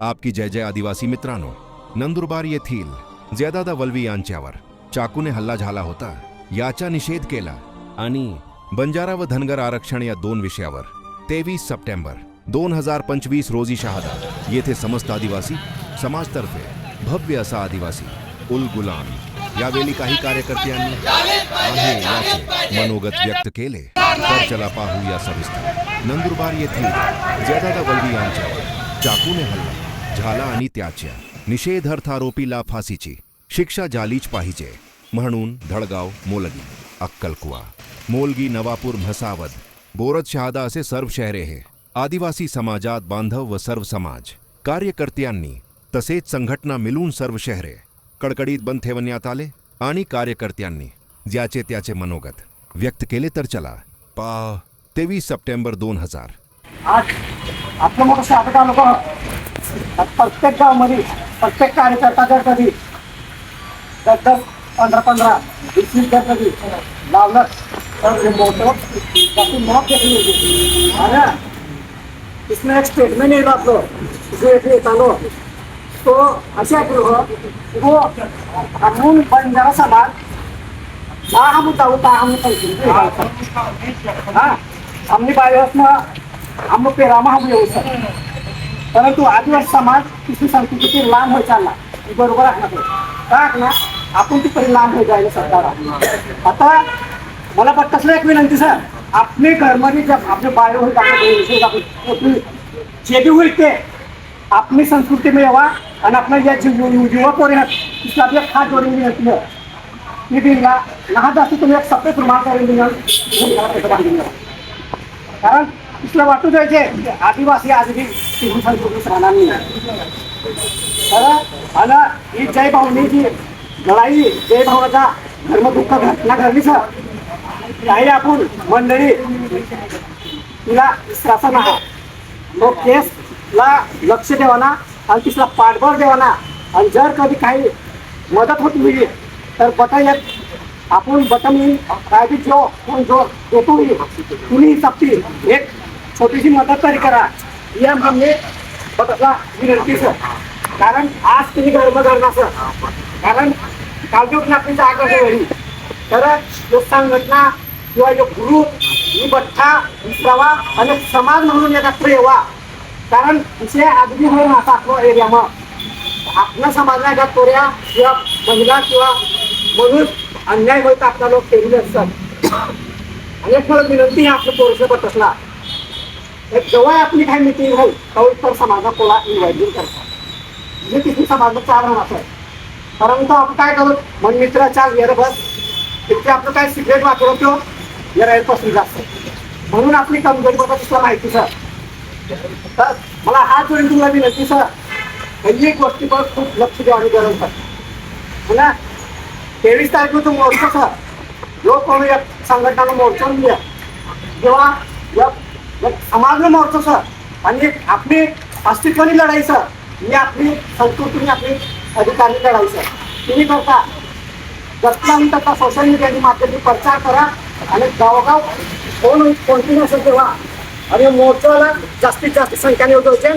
आपकी जय जय आदिवासी मित्रांनो नंदुरबार येथील जयदादा वल्वी यांच्यावर चाकूने हल्ला झाला होता. याचा निषेध केला आणि बंजारा व धनगर आरक्षण या दोन विषयावर तेवीस सप्टेंबर दोन हजार पंचवीस रोजी शहादा येथे समस्त आदिवासी समाजतर्फे भव्य असा आदिवासी उल गुलाम. यावेळी काही कार्यकर्त्यांनी आहे याचे मनोगत व्यक्त केले. तर चला पाहू या सविस्तर. नंदुरबार येथील जयदादा वल्वी यांच्यावर चाकूने हल्ला झाला आणि त्याच्या निषेधार्थ आरोपीला फाशीची शिक्षा झालीच पाहिजे म्हणून धडगाव मोलगी अक्कलकुवा मोलगी नवापूर म्हसावद बोरद शहादा असे सर्व शहरे हे. आदिवासी समाजात बांधव व सर्व समाज कार्यकर्त्यांनी तसेच संघटना मिळून सर्व शहरे कडकडीत बंद ठेवण्यात आले आणि कार्यकर्त्यांनी ज्याचे त्याचे मनोगत व्यक्त केले तर चला पा तेवीस सप्टेंबर दोन हजार. आज आपलं मोठं स्वागत आलं प्रत्येक गावामध्ये प्रत्येक कार्यकर्ता जर कधी दस दस पंधरा पंधरा वीस वीस जर कधी लावलं तर हे मोठं त्याची मौत देखील होती आणि इसमें एक स्टेटमेंट येईल आपलं. जो येथे येत आलो. तो असे गृह वो आपण बंजारा समाज हा हम जाऊ ता हम हा. आम्ही बायोसनं आम्ही पेरामा हम येऊ शकतो परंतु आदिवासी समाज तिसरी संस्कृती लांब होत चालला. बरोबर आहे का ना? आपण ती पहिले लांब होत जायला सरकार आता मला पण कसलं एक विनंती सर? आपली घरमध्ये जब आपले बायो होईल आपले जे बी होईल ते आपली संस्कृती मिळवा आणि आपल्या या जीव युवा पोरे तिथला आपल्या खास जोडून विनंती आहे मी दिला लहान जास्त तुम्ही एक सप्रेट प्रमाण करून दिलं. कारण तिथलं वाटू द्यायचे आदिवासी आजही तिन्ही संस्कृती राहणार नाही आणि ही जय भावनी जी लढाई जय भावनाचा धर्मदुःख घटना घडली सर काही आपण मंडळी तिला शासन आहे मग केसला लक्ष देवाना आणि तिसला पाठबळ देवाना आणि जर कधी काही मदत होत मिळली तर बटन येत आपण बटन येईल काय जो कोण जो देतो येईल कुणी सक्ती एक छोटीशी मदत तरी करा. या म्हणजे बघा विनंती सर. कारण आज तुम्ही गर्भ करणार सर. कारण कालची उठून आपली जागा घरी तर जो संघटना किंवा जो ग्रुप ही बठ्ठा विसरावा आणि समाज म्हणून एकत्र येवा. कारण विषय आदमी होईल आता आपल्या एरियामध्ये आपल्या समाजाला ज्या तोऱ्या किंवा महिला किंवा म्हणून अन्याय होईल आपला लोक केलेले असतात आणि एक मला विनंती आहे आपलं पोरस बटसला एक जेव्हा आपली काय मिटिंग होईल तेव्हा तर समाजा कोला इन्व्हाइटिंग करतात. म्हणजे तिथे समाजात चार असं आहे परंतु आपण काय करू? मन मित्राच्या वेर बस. तिथे आपलं काय सिक्रेट वाचलो किंवा जास्त. म्हणून आपली कमजोरी बघा तुला माहिती सर तर मला हा जोडी तुला विनंती सर हल्ली एक गोष्टीवर खूप लक्ष द्यावी गरज आहे ना? तेवीस तारखेला तो मोर्चा सर जो कोणी या संघटनानं मोर्चा दिला जेव्हा या समाज समाजनं मोर्चा सर. आणि आपली अस्तित्वानी लढाई सर. ही आपली संस्कृतीने आपली अधिकारनी लढाई सर. तुम्ही करता दत्तांत तथा सोशल मीडियाच्या माध्यमातून प्रचार करा आणि गावोगाव कोण कोणती नसेल तेव्हा. आणि मोर्चाला जास्तीत जास्त संख्याने उद्याचे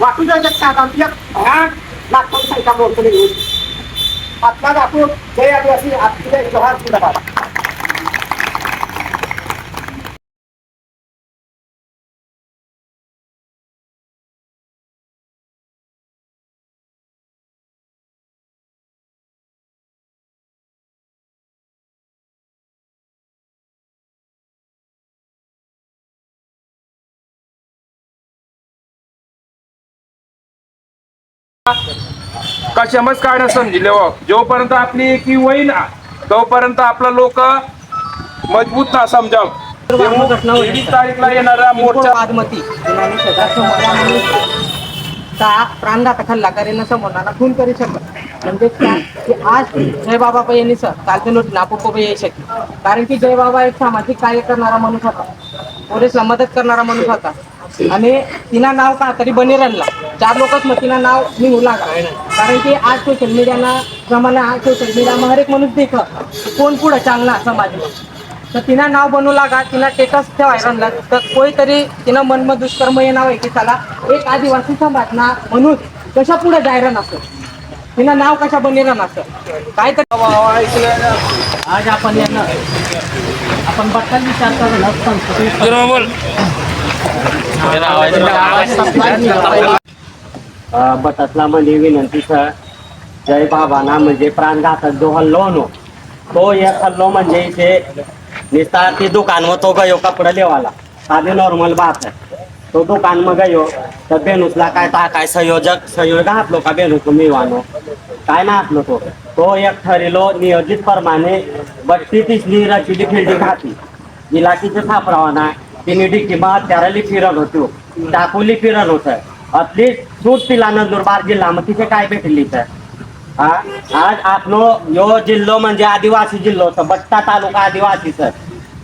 वाटू द्यायच्या आमच्या भयान लाखो संख्या मोर्चाने घेऊन आपला दाखवून. जय आदिवासी आपले जवाहर जिंदाबाद. कशामच काय नसन जिल्ह्यावर जोपर्यंत आपली एकी होईन तोपर्यंत आपला लोक मजबूत ना समजाव. तेवीस तारीखला येणारा मोर्चा बागमती का प्राणघातक हल्ला करेन खून करू शकत म्हणजे काय की आज जय बाबा यांनी सर कालचे नोट नापूप येऊ शकते कारण की जय बाबा एक सामाजिक कार्य करणारा माणूस होता. पोलिसला मदत करणारा माणूस होता. आणि तिना नाव का तरी बने राहिला चार लोकच मग तिना नाव निघू लागला. कारण की आज सोशल मीडियाना जमाना आज सोशल मीडियामध्ये हर एक माणूस देख कोण पुढं चांगला समाज तर तिनं नाव बनवू लागा तिनं टेटस ठेवायला तर कोणीतरी तिनं मनमत दुष्कर्म हे नाव आहे की त्याला एक आदिवासी समाज ना म्हणून कशा पुढे जायला नसतो तिनं नाव कशा बनलेलं नसतं काय तर आज आपण यांना आपण बद्दल विचार करू बटातला म्हणजे विनंती सर. जय बाबांना म्हणजे प्राणघातक जो हल्लो नो तो एक हल्लो म्हणजे इथे निस्ता ती दुकान व तो गयो कपडा लेवाला. साधे नॉर्मल बात आहे. तो दुकान मग गयो तर बेनूसला काय ता काय संयोजक संयोजक आप घातलो का बेनूस मी वानो काय ना हातलो तो तो एक ठरिलो नियोजित प्रमाणे बट्टी तिसली रचिली फिल्डी घातली. इलाकीचे सापरावाना तिने डिक्की मग त्याला फिरत होतो. टाकुली फिरत होत. आपली सूट तिला नंदुरबार जिल्हा मग तिथे काय भेटली तर? आज आपलो यो जिल्लो म्हणजे आदिवासी जिल्हो होता. बट्टा तालुका आदिवासी सर.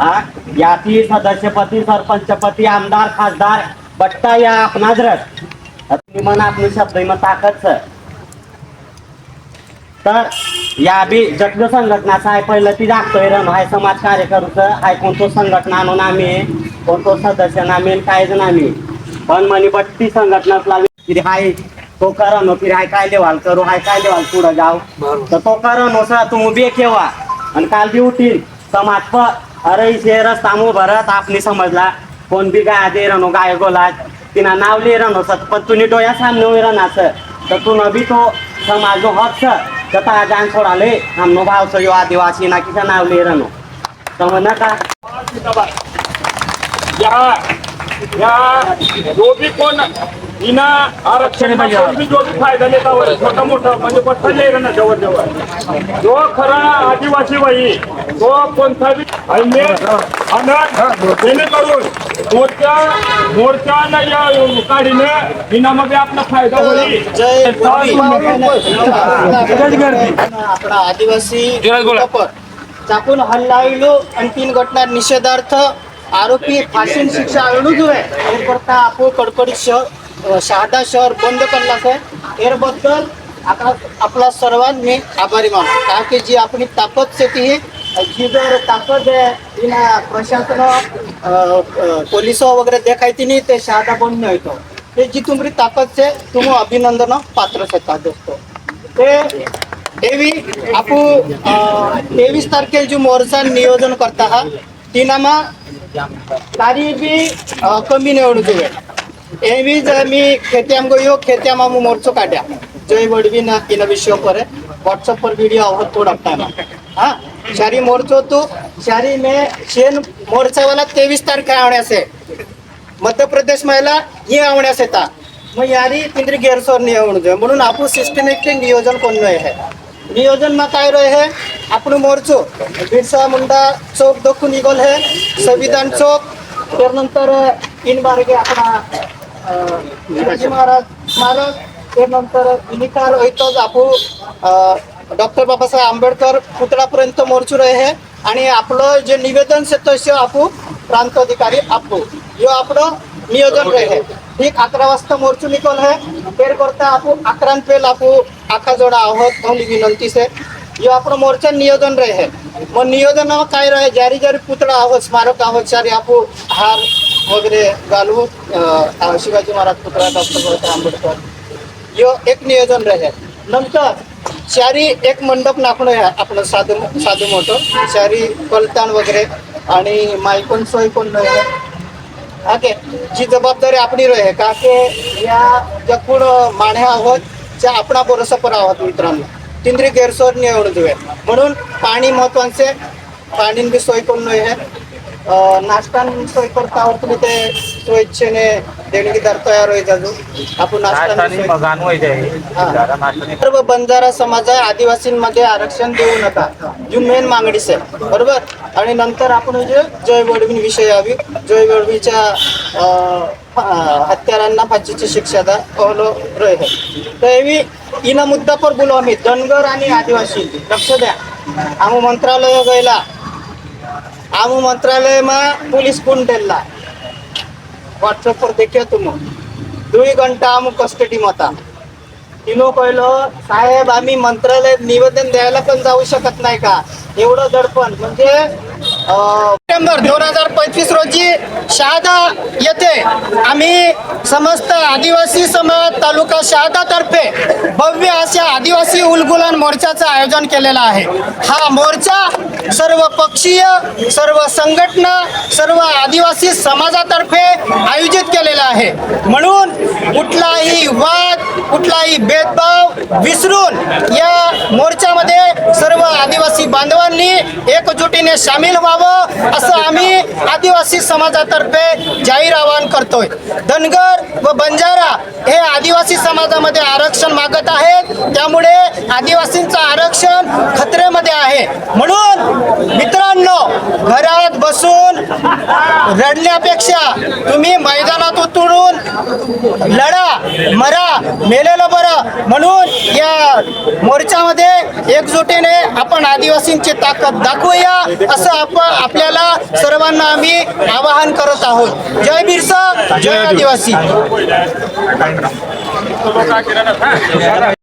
हा? याची सदस्यपती सरपंचपती आमदार खासदार बट्टा या आपणाच रस. मन आपली शब्द मग ताकद सर. तर या बी जटलो संघटनाचा आहे पहिलं ती जागतोय रन हाय समाज कार्यकर्ता हाय कोणतो संघटना आणून आम्ही कोणतो सदस्य नामी काय जण आम्ही. पण म्हणी बट्टी संघटनातला फिर हाय तो करण फिर हाय काय लेवाल करू हाय काय लेवाल पुढं जाऊ? तर तो करण सर तू बे केव्हा आणि काल बी उठील समाज प अरे इथे रस्ता मो भरत आपली समजला कोण बी गाय दे रनो गाय गोला तिना नाव ले रनो सत पण डोया सामने रनाचं तर तू नबी तो समाज हक छ। कता जान छोडाले हाम्रो भाव छ यो आदिवासी ना किसा नाव लिएर नो समज का या या जो भी कोण विना आरक्षण जो फायदा देता छोटा मोठा म्हणजे ना जवळ जवळ. जो खरा आदिवासी बाई तो कोणता जेणेकरून मोर्चा मोर्चानं या काढीनं विनामध्ये आपला फायदा होईल. आपला आदिवासी चाकून हल्ला आणि तीन घटना निषेधार्थ. आरोपी फाशी शिक्षा आणूच आहे करता आपण कडकडीत शहर शहादा शहर बंद पडला आहे याबद्दल आपला सर्वांनी आभारी मानतो. कारण की जी आपली ताकद शेती ही जी जर ताकद प्रशासन पोलीस वगैरे देखायची नाही ते शहादा बंद मिळतो ते जी तुमची ताकद से तुम अभिनंदन पात्र शकता दोस्तो ते देवी आपू तेवीस तारखे जो मोर्चा नियोजन करता हा तिनामा तारी बी कमी निवडणूक आहे एवी जर मी खेत्याम गयो खेत्याम आमू मोर्चो काढ्या जय वडवी ना इन विषय पर व्हॉट्सअप पर वीडियो आवत थोड़ा टाइम हाँ शारी मोर्चो तो शारी में शेन मोर्चा वाला तेवीस तारीख आवण्यास आहे मध्य प्रदेश महिला ही आवण्यास येतात मग यारी पिंजरी गैरसोर निवडून जाय म्हणून आपण सिस्टमॅटिक नियोजन कोण आहे नियोजन मा काय रहे है आपण मोर्चो बिरसा मुंडा चौक दखून निघोल है संविधान चौक त्यानंतर तीन बारगे आपला अं, शिवाजी महाराज स्मारक त्यानंतर निकाल वयतोच आपू डॉक्टर बाबासाहेब आंबेडकर पुतळापर्यंत मोर्चो रहे है आणि आपलं जे निवेदन से तसे आपू प्रांत अधिकारी आपू. यो आपलं नियोजन रहे ठीक अकरा वाजता मोर्चो निकल है. फेर करता आपू अकरा पेल आपू आखा जोडा आहोत थोडी विनंती से. यो आपलं मोर्चा नियोजन रहे मग नियोजन काय रहे? जारी जारी पुतळा आहोत स्मारक आहोत सारी आपू हार वगैरे घालवून शिवाजी महाराज पुतळा डॉक्टर बाबासाहेब आंबेडकर. यो एक नियोजन रहे. नंतर शारी एक मंडप नाखणं आहे आपलं साधं साधं मोठं. शारी कलतान वगैरे आणि मायकोन सोय कोण नाही ओके. जी जबाबदारी आपली रहे का की या जगपूड माण्या आहोत त्या आपणा भरोसा आहोत मित्रांनो. तिंद्री गैरसोय निवडून देऊया. म्हणून पाणी महत्त्वाचे पाणी बी सोय करून आहे नाश्तान सोय करता तुम्ही ते तयार होई जाजू आपण नाश्ता सर्व बंजारा समाज आहे आदिवासींमध्ये आरक्षण देऊ नका. जी मेन मागणी आहे. बरोबर? आणि नंतर आपण जे जय वडवीन विषय यावी. जय वडवीच्या अं, हत्यारांना फाशीची शिक्षा दा अवलो रहे तर एवी इना मुद्दा पर बोलो आम्ही. धनगर आणि आदिवासी. लक्ष द्या. आम्ही मंत्रालय गयला आम मंत्रालय मा पुलिस कोण डेलला व्हॉट्सअप वर देखे तुम दुई घंटा आम कस्टडी मता. तिन कहल साहेब आम्ही मंत्रालय निवेदन द्यायला पण जाऊ शकत नाही का? एवढं दडपण. म्हणजे सप्टेंबर दोन हजार पंचवीस रोजी शहादा येथे आम्ही समस्त आदिवासी समाज तालुका शहादातर्फे भव्य अशा आदिवासी उलगुलन मोर्चाचं आयोजन केलेलं आहे. हा मोर्चा सर्व पक्षीय सर्व संघटना सर्व आदिवासी समाजातर्फे आयोजित केलेला आहे. म्हणून कुठलाही वाद कुठलाही भेदभाव विसरून या मोर्चामध्ये सर्व आदिवासी बांधव एकजुटीने सामील व्हावं असं आम्ही आदिवासी समाजातर्फे जाहीर आवाहन करतोय. धनगर व बंजारा हे आदिवासी समाजामध्ये आरक्षण मागत आहेत. त्यामुळे आदिवासींचं आरक्षण खतरेमध्ये आहे. म्हणून मित्रांनो घरात बसून रडण्यापेक्षा तुम्ही मैदानात उतरून लढा मरा मेलेलं बरं. म्हणून या मोर्चामध्ये एकजुटीने आपण आदिवासींची ताकद दाखवूया असं आपण आपल्याला सर्वांना आम्ही आवाहन करत आहोत. जय बिरसा जय आदिवासी.